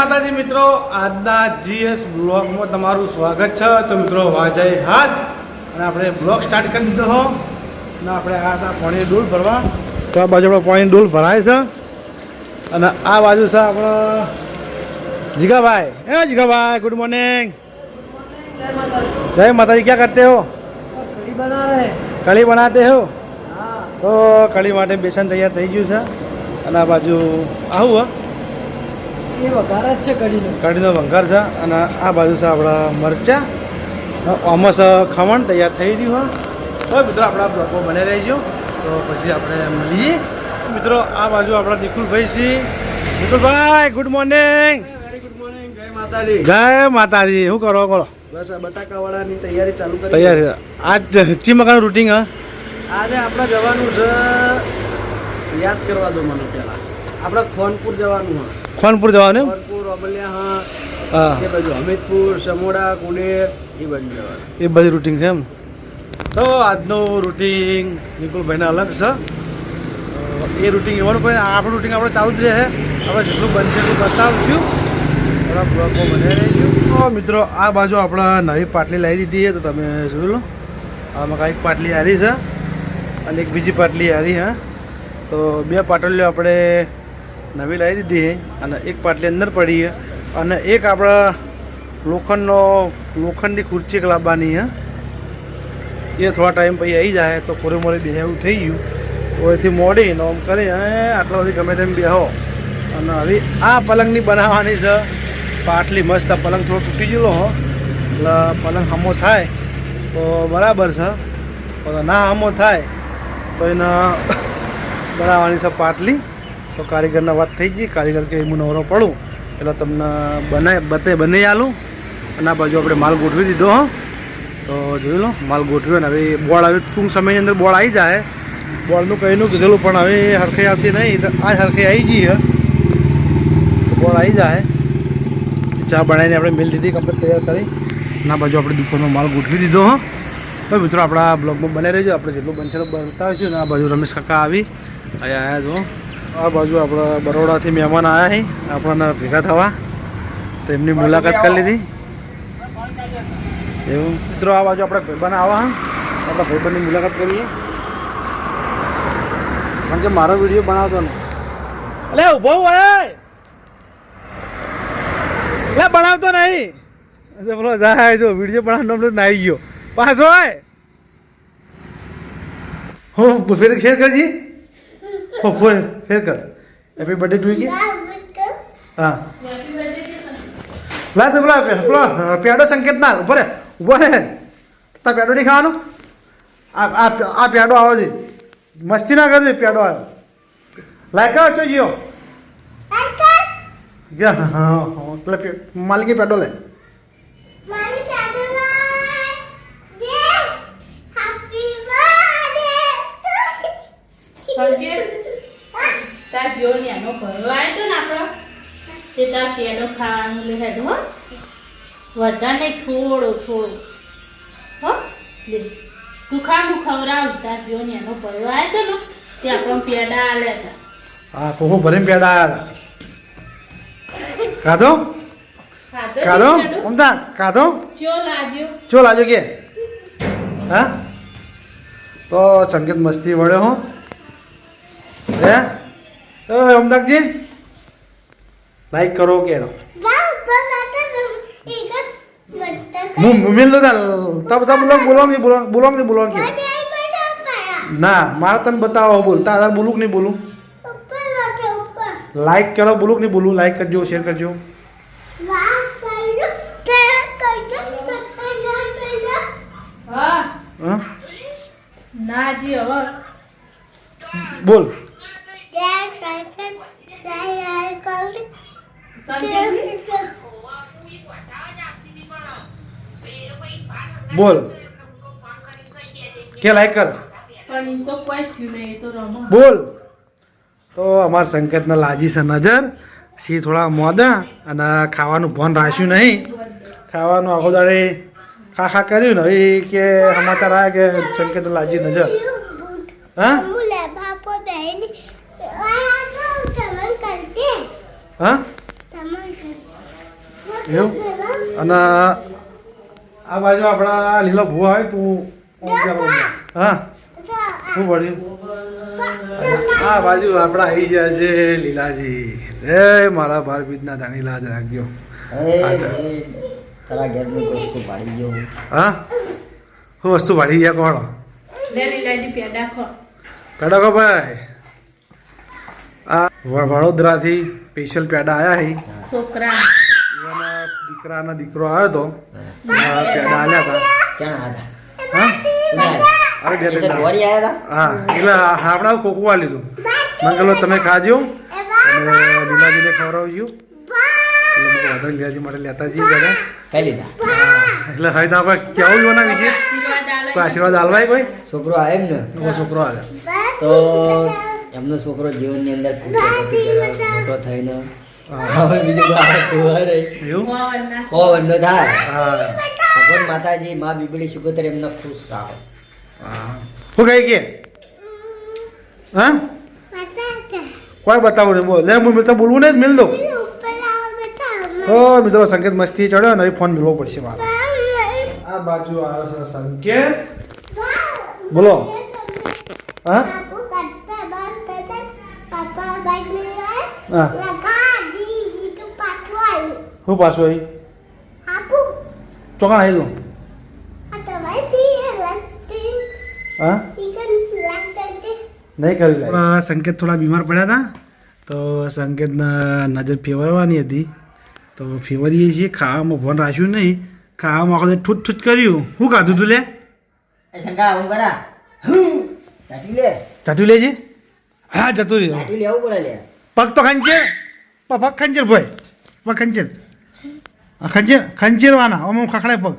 માતાજી મિત્રો આજના જીએસ બ્લોગમાં તમારું સ્વાગત છે. તો મિત્રો વાજય હાથ અને આપણે બ્લોગ સ્ટાર્ટ કરી દીધો હો. અને આપણે આ પાણી ડૂલ ભરવા. તો આ બાજુ આપણે પાણી ડૂલ ભરાય છે. અને આ બાજુ છે આપણો જીગાભાઈ. હે જીગાભાઈ ગુડ મોર્નિંગ જય માતાજી ક્યાં કરતે હો? બના કઢી બનાતે હો. તો કઢી માટે બેસન તૈયાર થઈ ગયું છે. અને આ બાજુ આવું હા. એ વઘાર જ છે કઢીનો. કઢીનો વઘાર છે અને આ બાજુ છે આપણા મરચાં. ઓમસ ખમણ તૈયાર થઈ રહ્યું હોય. તો મિત્રો આપણા બ્લોગો બને રહીજો. તો પછી આપણે મળીએ. મિત્રો આ બાજુ આપણા નિકુલભાઈ છે. Nikulbhai good morning good morning જય માતાજી. જય માતાજી. શું કરો બોલો. બસ બટાકાવાળાની તૈયારી ચાલુ તૈયારી. આજ ચી મકાન રૂટિંગ હા? આજે આપણે જવાનું છે. યાદ કરવા દો મને પહેલાં. આપણે ખોનપુર જવાનું હા ખોનપુર જવાનું ખોનપુર અબલિયા હા હા. એ બાજુ હમીદપુર સમોડા કુડેર એ બાજુ જવાનું. એ બધી રૂટિંગ છે એમ? તો આજનું રૂટિંગ નિકુલભાઈને અલગ છે. એ રૂટિંગ એવાનું પણ આપણું રૂટિંગ આપણે ચાલુ જ રહે. આપણે જેટલું બનશે એટલું બતાવશું. થોડા બ્લોગમાં બને તો મિત્રો આ બાજુ આપણે નવી પાટલી લાવી દીધી છે તો તમે જોઈ લો. આમાં કાંઈક પાટલી હારી છે અને એક બીજી પાટલી હારી હા. તો બે પાટલીઓ આપણે નવી લાવી દીધી છે અને એક પાટલી અંદર પડી છે. અને એક આપણા લોખંડનો, લોખંડની ખુરચી લાવવાની છે. એ થોડા ટાઈમ પછી આવી જાય તો કોરે મોરે બે એવું થઈ ગયું. તો એથી મોડી નોમ કરી અને આટલા બધી ગમે તેમ બેહો. અને હવે આ પલંગની બનાવવાની છે. પાટલી મસ્ત પલંગ થોડો તૂટી ગયેલો હો. એટલે પલંગ હમો થાય તો બરાબર છે. પણ ના હમો થાય તો એને બનાવવાની છે પાટલી. તો કારીગરના વાત થઈ ગઈ. કારીગર કે હું નવરો પડું. એટલે તમને બનાય, બતે બની આલું. અને આ બાજુ આપણે માલ ગોઠવી દીધો, હો. તો જોઈ લો, માલ ગોઠવ્યો ને હવે બોર્ડ હવે ટૂંક સમયની અંદર બોર્ડ આવી જાય. બોર્ડનું કહીનું કીધેલું, પણ હવે હરખે આવતી નહીં. આ હરખે આવી જઈએ બોર્ડ આવી જાય. ચા બનાવીને આપણે મિલ દીધી કમ્પ્લીટ તૈયાર કરી. ના બાજુ આપણે દુકાનનો માલ ગોઠવી દીધો, હો. તો મિત્રો, આપણા બ્લોગમાં બને રહેજો. આપણે જેટલું બનશે એટલું બતાવીશું ને આ બાજુ રમેશ કાકા આવી. અહીંયા આવ્યા છો આ બાજુ આપણા બરોડાથી મહેમાન આવ્યા છે આપણને ભેગા થવા. તો એમની મુલાકાત કરી લીધી. એવું. મિત્રો આ બાજુ આપણે ભાઈબંધ આવા આપણા ભાઈબંધની મુલાકાત કરીએ. કારણ કે મારો વીડિયો બનાવતો ને અલે ઊભો હોય. એટલે બનાવતો નહીં. બોલો જાય જો વીડિયો બનાવવાનો ના આવી ગયો. પાછો હોય હું ફેર શેર કરજી. હો ફોન ફેર કર હેપી બર્થડે ટુ કે હા લા તો પેલા પેલો પેડો સંકેત ના ઊભો રે ઊભો રે તા પેડો નહીં ખાવાનું આ આ પેડો આવે છે મસ્તી ના કરજો પેડો આવ્યો લાયક તો જીઓ ગયા હા હા હા એટલે પે- માલિકી પેડો લે Mali તાર જો ને એનો ભરવાય તો ને આપણો. તે તાર પેડો ખાવાનું લે હેડ હો. વધારે થોડો થોડો. હો લે. તું ખા હું ખવડાવું તાર જો ને એનો ભરવાય તો ને. તે આપણો પેડા આલે હતા હા ખોખો ભરીને પેડા આવ્યા હતા. ખાધો? પેડો? અમદા કાધો ચો લાગ્યો. ચો લાજો કે? હા? તો સંગીત મસ્તી વળ્યો હો. હે? તો અમદાજી લાઈક કરો કેડો. હું મિલ દો તબ તબ લોગ બોલો નહીં બોલોંગ બોલોંગ નહીં બોલોંગ કે. ના મારે તને બતાવો બોલ. તારા બોલું કે નહીં બોલું. લાઈક કરો બોલું કે નહીં બોલું? લાઈક કરજો શેર કરજો. હા? ના જી હવે. બોલ. બોલ. કે લાઈક કર. પણ તો કોઈ થયું નહીં એ તો રમો બોલ. તો અમારા સંકેતને લાજી છે નજર. સી થોડા મોદા અને ખાવાનું ભણ રાખ્યું નહીં. ખાવાનું આખો દાડે ખા ખા કર્યું ને. હવે કે સમાચાર આવ્યા કે સંકેતને લાજી નજર. હા. હા? એવું? અને આ બાજુ આપણા લીલો ભૂવા હોય તું હા? શું પડ્યું આ બાજુ આપણા આવી ગયા છે લીલાજી. એ મારા ભાર બીજના ધાણી લાજ રાખજો. તારા ઘેરની વસ્તુ પાડી ગયો. હા? શું વસ્તુ ભાડી ગયા કોણ? લે પેડા કો ભાઈ. આ વડોદરાથી સ્પેશિયલ પેડા આવ્યા છે છોકરા. દીકરાના દીકરો આવ્યો તો પેડા આલ્યા હતા. ક્યાં હતા. હા એટલે આપણા કોકવા લીધું મંગલો તમે ખાજો. અને લીલાજીને ખવડાવજો. એટલે મેં વધારે લીલાજી માટે લેતા જઈએ હતા કઈ લીધા? એટલે હવે તો આપણે કેવું જોવાના વિશે? આશીર્વાદ આલે. કોઈ આશીર્વાદ આલવાય કોઈ? છોકરો આવે ને કોઈ છોકરો આવે. તો એમનો છોકરો જીવનની અંદર મોટો થઈને હવે બીજું કોઈ આવતું હોય નહીં. એવું? મોહનના હો વંડો થાય. હા. ભગવાન માતાજી મા બીબડી શુકોતર એમને ખુશ રાખો. હા. શું કહી કે? હા? કોઈ બતાવું નહીં બોલ. લે હું મિત્ર બોલવું નહીં મિલ દો. ઓ મિત્રો સંકેત મસ્તી ચડ્યો ને ફોન મિલવો પડશે મારે. આ બાજુ આવ્યો છે સંકેત. બોલો. હા? પાપા બાઈક મેં હા લગા દી તું પાછું આવ્યું શું પાછું આપું. ચોકાણ આવી લગતી હા નહીં કરી થોડા સંકેત થોડા બીમાર પડ્યા હતા તો સંકેતના નજર ફેવરવાની હતી. તો ફેવરીએ છીએ ખાવામાં ભણ રાખ્યું નહીં. ખાવામાં આખો ઠૂટ ઠૂટ કર્યું. શું ખાધું તું લે? એ ચાટું લેજે હા જતું રહ્યું પગ તો ખંચે પગ ખંચર ભાઈ પગ ખંચેર ખંચેરવાના આમ આમ ખખડાય પગ.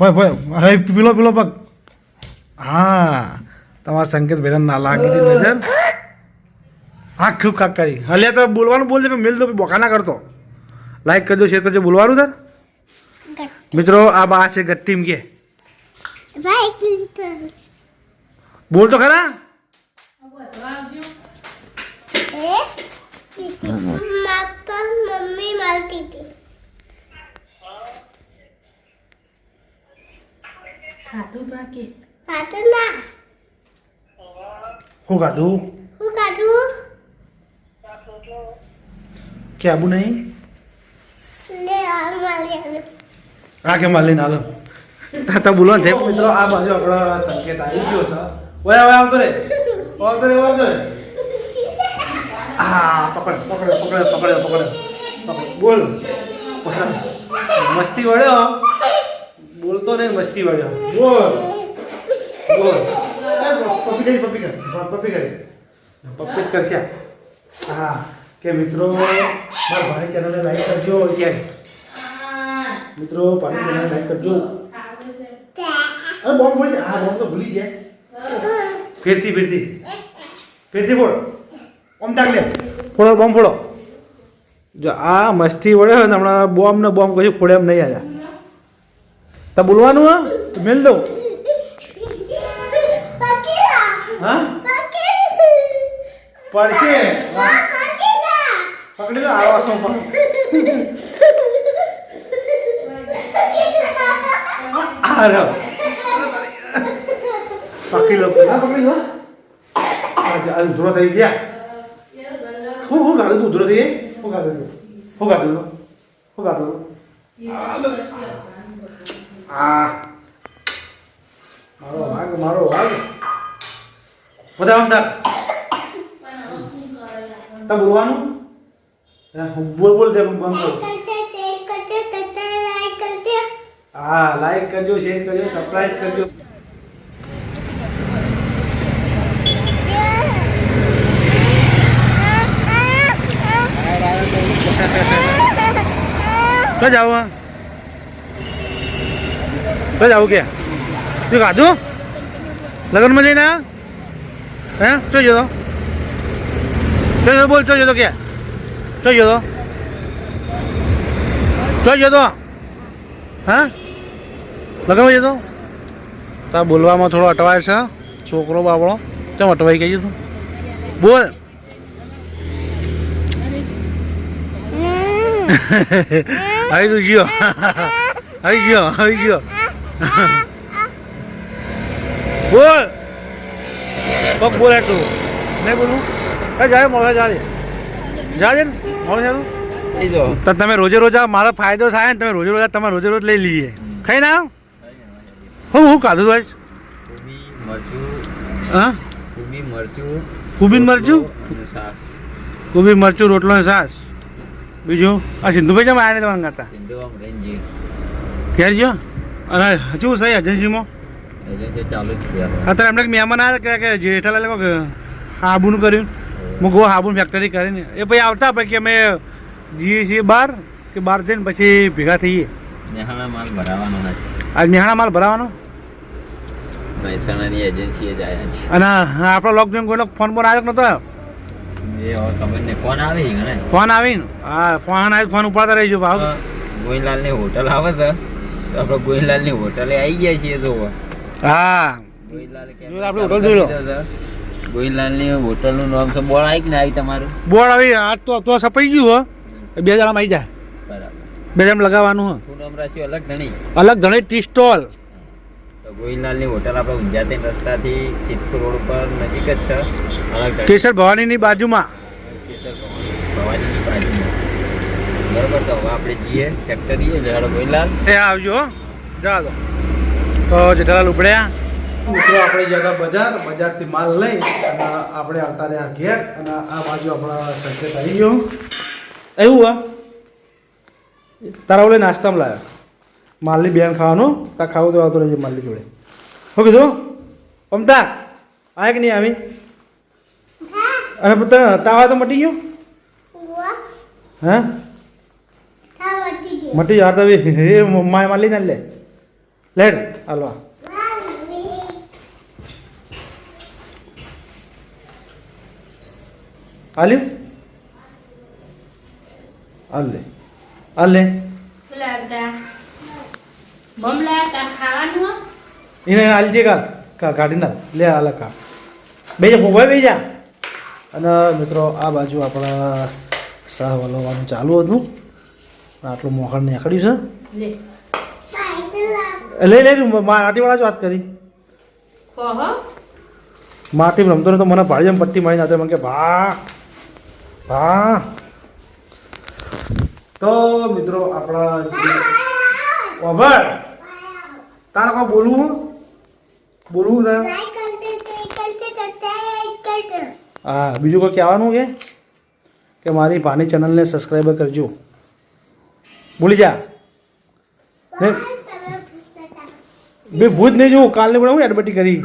ભાઈ ભાઈ હવે પીલો પીલો પગ. હા. તમારા સંકેત ભાઈ ના લાગી હતી નજર. હા ખૂબ કાક કરી. હલે તો બોલવાનું બોલ દે મેલ દો બોકા ના કરતો. લાઈક કરજો શેર કરજો. બોલવાનું તાર? મિત્રો આ બા છે ગટ્ટીમ કે. બોલ તો ખરા. મમ્મી મારતી હતી. ખાધું બાકી ખાધું ના શું ખાધું હું ખાધું કે આબુ નહીં લે આ મારી આ કે માલ લઈને હાલો તાતા બોલો છે મિત્રો આ બાજુ આપણો સંકેત આવી ગયો છે ઓય ઓય આવતો રે આવતો રે આવતો રે હા પકડ પકડ પકડ પકડ પકડ પકડ બોલ મસ્તી વળ્યો બોલતો નહીં મસ્તી વાળો. બોલ. બોલ. પપ્પી કરી પપ્પી કરી. પપ્પી કરી. પપ્પી જ કરશે. હા કે મિત્રો મારા ભાઈ ચેનલને લાઈક કરજો કે મિત્રો ભાઈ ચેનલ લાઈક કરજો. અરે બોમ્બ ભૂલી જાય હા બોમ્બ તો ભૂલી જાય. ફેરતી ફેરતી ફેરતી બોલ ઓમ તાક લે. ફોડો બોમ્બ ફોડો. જો આ મસ્તી વડે હોય ને હમણાં બોમ્બ ને બોમ્બ કશું ફોડે એમ નહીં આવ્યા. તો બોલવાનું, હા? તો મેલ દઉં. હા? પડશે. પકડી દો આવો આવો પકડ. આ રહ્યો. પકડી લો પકડી લો. આ ઉધરો થઈ ગયા. હું હું ગાડું ઉધરો થઈ હું ગાડું તું? હું ગાડું તું? હું ગાડું તું? આ મારો વાગ મારો વાગ બધા તાર. તા બોલવાનું? બોલ બોલ દે બોલ હા લાઈક કરજો શેર કરજો સબસ્ક્રાઇબ કરજો. તો જાવ તો આવું કે. તું ખાધું લગ્નમાં જઈને હે? ચો જતો ચોઈ જતો બોલ ચો જતો કે. ચોઈ જતો ચો જતો હા? લગ્નમાં જતો? તો બોલવામાં થોડો અટવાય છે. છોકરો બાપડો ચમ અટવાઈ ગઈ તું? બોલ. આવી તું ગયો. આવી ગયો આવી ગયો. બોલ. પગ બોલ એટલું નહીં બોલું કઈ જાય મોડે જાય. જાજે ને? મોડે જાય તો? તમે રોજે રોજ મારો ફાયદો થાય ને તમે રોજે રોજ તમે રોજે રોજ લઈ લઈએ. ખાઈ ના? હું હું કાધું તો હા? કોબી મરચું કુબીન મરચું? સાસ કોબી મરચું રોટલો ને સાસ બીજું? આ સિંધુભાઈ જમ આવ્યા ને તમારા ગાતા? ઘેર ગયો? અને હજુ સહી એજન્સીમાં એજન્સી ચાલુ જ છે. અત્યારે એમને મહેમાન આવ્યા કે જેઠાલાલે હાબુનું કર્યું. હું કહું હાબુન ફેક્ટરી કરીને. એ પછી આવતા પછી અમે જઈએ છીએ બહાર કે બહાર જઈને પછી ભેગા થઈએ. મહેસાણા માલ ભરાવાનો નથી. આજ મહેણા માલ ભરાવાનો? મહેસાણાની એજન્સીએ જ આવ્યા છે. અને આપણો લોકડાઉન કોઈનો ફોન બોન આવ્યો નતો ફોન આવે છે ફોન આવીને? હા ફોન આવી ફોન ઉપાડતા રહીજો ભાવ. ગોહિલાલની હોટલ આવે છે. આપણે ગોહિલાલની હોટલે આવી ગયા છીએ તો. હા. આપણે હોટલ જોઈ લો. ગોહિલાલની હોટલનું નામ છે બોલ આવી ને આવી તમારું? બોળ આવી આજ તો તો સપાઈ ગયું હો. બે જણામાં આવી જાય. બરાબર. બે જણ લગાવવાનું હો. નામ રાખ્યું અલગ ઘણી. અલગ ઘણી ટી સ્ટોલ. તો ગોહિલાલની હોટલ આપણે ઊંઝાતી રસ્તાથી સિદ્ધપુર રોડ પર નજીક જ છે. અલગ કેસર ભવાનીની બાજુમાં. કેસર ભવાનીની બાજુમાં બરાબર તો હવે આપણે જઈએ ફેક્ટરીએ લેવાડો ગોહિલાલ એ આવજો દો. તો જેઠાલાલ ઉપડ્યા. મિત્રો આપણે જગ્યા બજાર. બજારથી માલ લઈ અને આપણે આવતા રહ્યા ઘેર અને આ બાજુ આપણા સંકેત આવી ગયો. એવું હા? તારા ઓલે નાસ્તામાં લાવ્યા માલની બેન ખાવાનું. તા ખાવું તો આવતો રહેજે માલની જોડે. હું કીધું પમતા આવે કે નહીં આવી? અને પોતા તાવા તો મટી ગયું? હે? હાલ ಯಾರ್ದವಿ ಏ લે પેલા ಲೇಡ್ ಅಲ್ವಾ ಅಲ್ಲಿ ಅಲ್ಲಿ ಅಲ್ಲಿ એને છે કા કાઢી નાખ લે હાલ કા બે જા ભોભાઈ અને મિત્રો આ બાજુ આપણા શાહ વલવવાનું ચાલુ હતું આટલું મોખણ નીકળ્યું છે? લઈ લઈ માટીવાળા જ વાત કરી. માટી રમતો તો મને ભાડી એમ પટ્ટી મારી આવતો મને કે ભા ભા. તો મિત્રો આપણા ઓભર તારે કોઈ બોલવું? બોલવું તારે? લાઈક કરતે તે કરતે સબસ્ક્રાઇબ કરતે હા બીજું કોઈ કહેવાનું કે? કે મારી ભાની ચેનલને સબસ્ક્રાઈબર કરજો. ભૂલી જા. બે ભૂત નહીં જોવું કાલને પણ હું એડબટી કરી.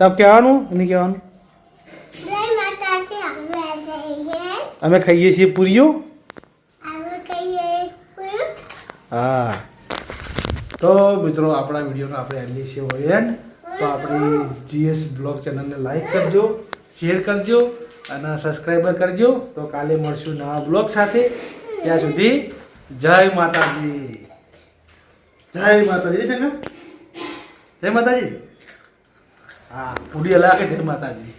તબ કહેવાનું? નહીં કહેવાનું? અમે ખાઈએ છીએ પૂરીઓ? હા. તો મિત્રો આપણા વિડીયોનો આપણે એન્ડ છે હોય તો આપણી જીએસ બ્લોગ ચેનલને લાઈક કરજો શેર કરજો અને સબસ્ક્રાઈબર કરજો. તો કાલે મળશું નવા બ્લોગ સાથે. ત્યાં સુધી જય માતાજી. જય માતાજી છે ને જય માતાજી. હા પૂડી અલા કે જય માતાજી.